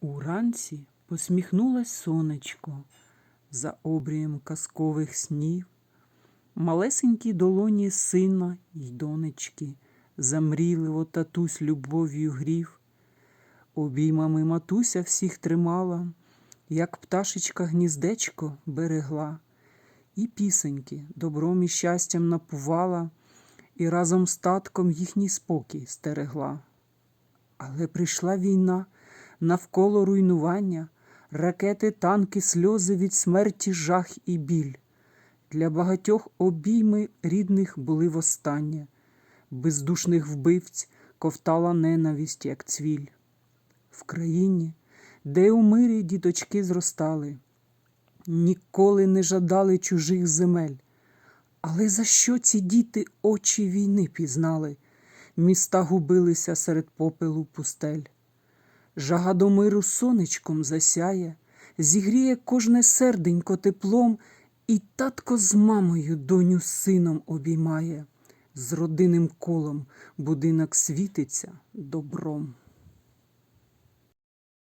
Уранці посміхнулось сонечко за обрієм казкових снів. Малесенькі долоні сина й донечки замріливо татусь любов'ю грів. Обіймами матуся всіх тримала, як пташечка гніздечко берегла, і пісеньки добром і щастям напувала, і разом з татком їхній спокій стерегла. Але прийшла війна, навколо руйнування, ракети, танки, сльози від смерті, жах і біль. Для багатьох обійми рідних були востаннє, бездушних вбивць ковтала ненависть, як цвіль. В країні, де у мирі діточки зростали, ніколи не жадали чужих земель. Але за що ці діти очі війни пізнали? Міста губилися серед попелу пустель. Жага до миру сонечком засяє, зігріє кожне серденько теплом, і татко з мамою доню сином обіймає. З родинним колом будинок світиться добром.